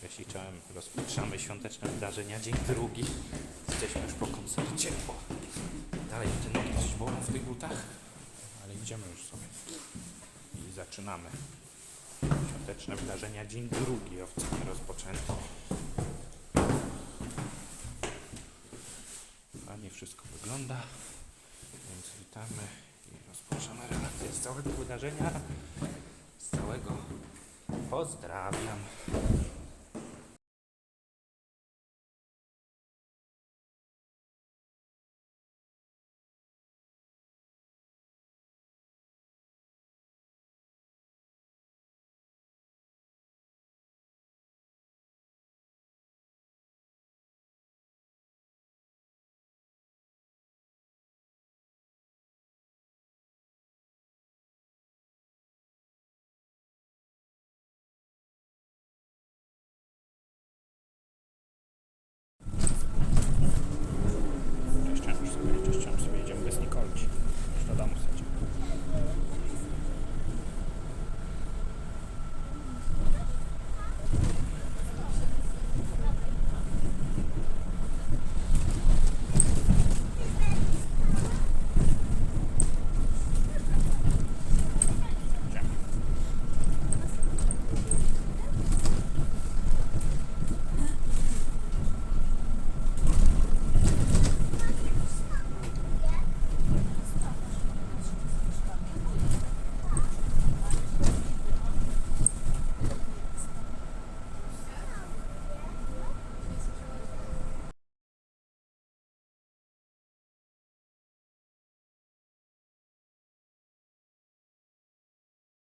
Cześć i czołem. Rozpoczynamy świąteczne wydarzenia. Dzień drugi. Jesteśmy już po koncercie. O, dalej te nogi coś bolą w tych butach, ale idziemy już sobie. I zaczynamy. Świąteczne wydarzenia. Dzień drugi oficjalnie rozpoczęty. Fajnie wszystko wygląda. Więc witamy i rozpoczynamy relację z całego wydarzenia. Z całego pozdrawiam.